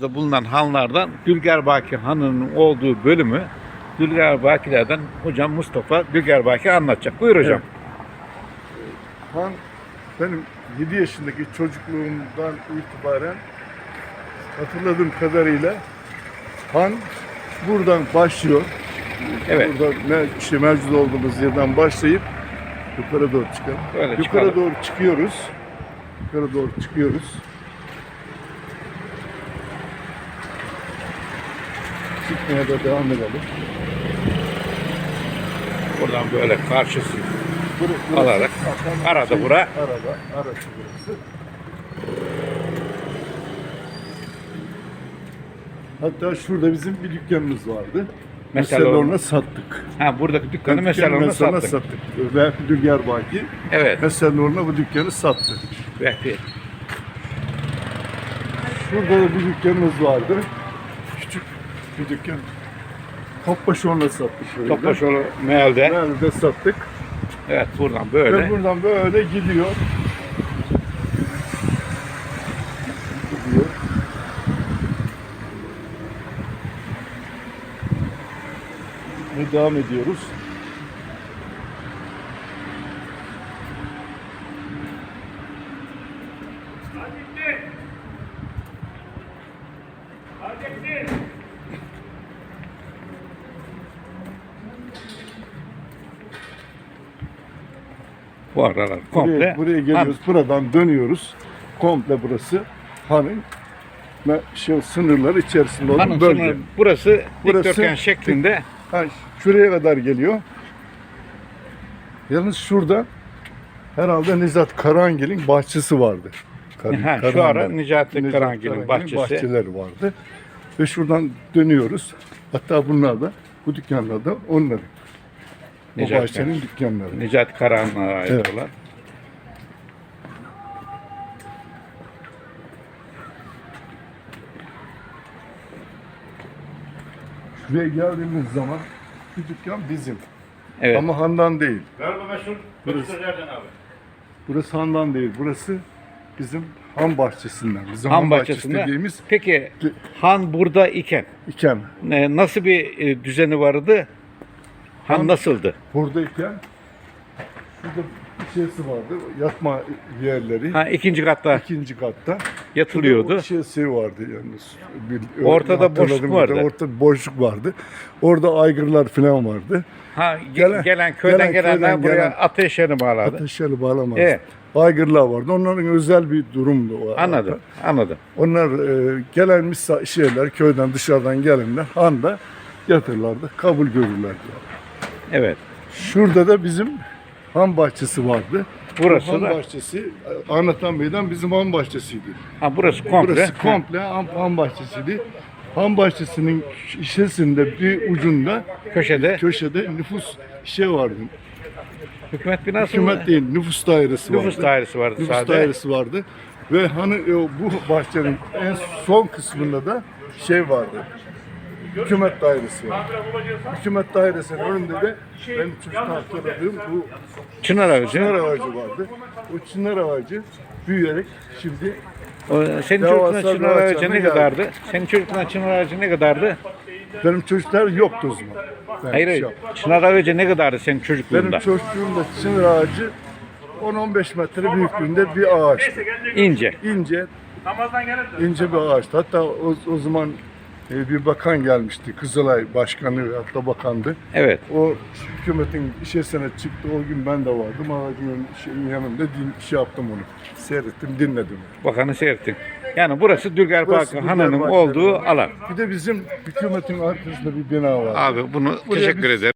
da bulunan hanlardan Dülgerbaki Hanı'nın olduğu bölümü Dülgerbakilerden hocam Mustafa Dülgerbaki anlatacak. Buyur hocam. Han benim 7 yaşındaki çocukluğumdan itibaren hatırladığım kadarıyla Han buradan başlıyor. Evet. Burada ne, işte mevcut olduğumuz yerden başlayıp yukarı doğru çıkalım. Böyle yukarı çıkalım. doğru çıkıyoruz. Yukarı doğru çıkıyoruz. Çıkmaya da devam edelim. Buradan böyle karşısı Bur- Alarak, Hakan- arada bura. Arada, arası burası. Hatta şurada bizim bir dükkanımız vardı. Mesela ona sattık. Ha buradaki dükkanı mesela sattık. sattık. Ve Dülger Baki Evet. mesela ona bu dükkanı sattı. Vehbi. Şurada da bir dükkanımız vardı. Bir dükkan. Topbaşı ona sattık. şöyle. Topbaşoğlu mealde. Nerede sattık. Evet buradan böyle. Ve buradan böyle gidiyor. Gidiyor. Ve devam ediyoruz. Bu aralar Buraya, komple. buraya geliyoruz. Buradan dönüyoruz. Komple burası hanın ve şey, sınırları içerisinde Han, olan hanın bölge. sınırı- burası, Burası- dikdörtgen şeklinde. Ha, şuraya kadar geliyor. Yalnız şurada herhalde Nizat Karangil'in bahçesi vardı. Kar- Ha, şu ara Necati Nizat Karangil'in bahçesi. bahçeleri vardı. Ve şuradan dönüyoruz. Hatta bunlar da bu dükkanlar da onların. O Necati bahçenin dükkanları. Necati Karahan'a ait Evet. olan. Şuraya geldiğimiz zaman bu dükkan bizim. Evet. Ama Handan değil. Merhaba meşhur. Burası. Nereden abi? Burası Handan değil. Burası bizim Han bahçesinden. Bizim Han bahçesi bahçesinde. dediğimiz Peki Han burada iken iken nasıl bir e, düzeni vardı? Han- nasıldı? buradayken şurada bir şeysi vardı. Yatma yerleri. Ha ikinci katta ikinci katta. yatılıyordu. Bir şeysi vardı yalnız. Bir, Ortada boşluk vardı. Ortada bir boşluk vardı. Orada aygırlar falan vardı. Ha ge- Gelen- gelen, köyden gelen gelenler köyden buraya gelen- ateş yerini bağladı. Ateşleri bağlamazdı. Evet. Aygırlar vardı. Onların özel bir durumdu. o. Anladım. Anladım. Onlar e, gelen misa- şeyler, köyden dışarıdan gelenler handa yatırlardı, kabul görürlerdi. Evet. Şurada da bizim han bahçesi vardı. Burası Bu han da bahçesi, Anlatan Bey'den bizim han bahçesiydi. ha burası komple. Burası komple han, han bahçesiydi. Han bahçesinin şişesinde bir ucunda köşede köşede nüfus şey vardı. hükümet binası Hükümet mı? değil, nüfus dairesi vardı. Nüfus dairesi vardı Nüfus sadece. dairesi vardı. Ve hani e, bu bahçenin en son kısmında da şey vardı. Hükümet dairesi var. Hükümet dairesinin önünde de benim çocuktan hatırladığım bu Çınar ağacı. çınar ağacı vardı. O çınar ağacı büyüyerek şimdi O, senin Devasa çocukluğunda bir çınar ağacı ne kadardı? Senin çocukluğunda çınar ağacı ne kadardı? benim çocuklar yoktu o zaman. Ben Hayır şey hayır. Çınar ağacı ne kadardı senin Benim çocukluğunda? çocukluğumda çınar ağacı 10-15 metre büyüklüğünde bir ağaç. İnce. İnce, Namazdan gelir de. ince bir ağaçtı. Hatta o, o zaman bir bakan gelmişti. Kızılay başkanı hatta bakandı. Evet. O hükümetin işesine çıktı. O gün ben de vardım. Ağacın şeyin yanında din, şey yaptım onu. Seyrettim, dinledim. Bakanı seyrettin. Yani burası Dülgerbaki Burası Hanı'nın olduğu alan. Bir de bizim hükümetin arkasında bir bina var. Abi bunu Buraya teşekkür biz- ederim.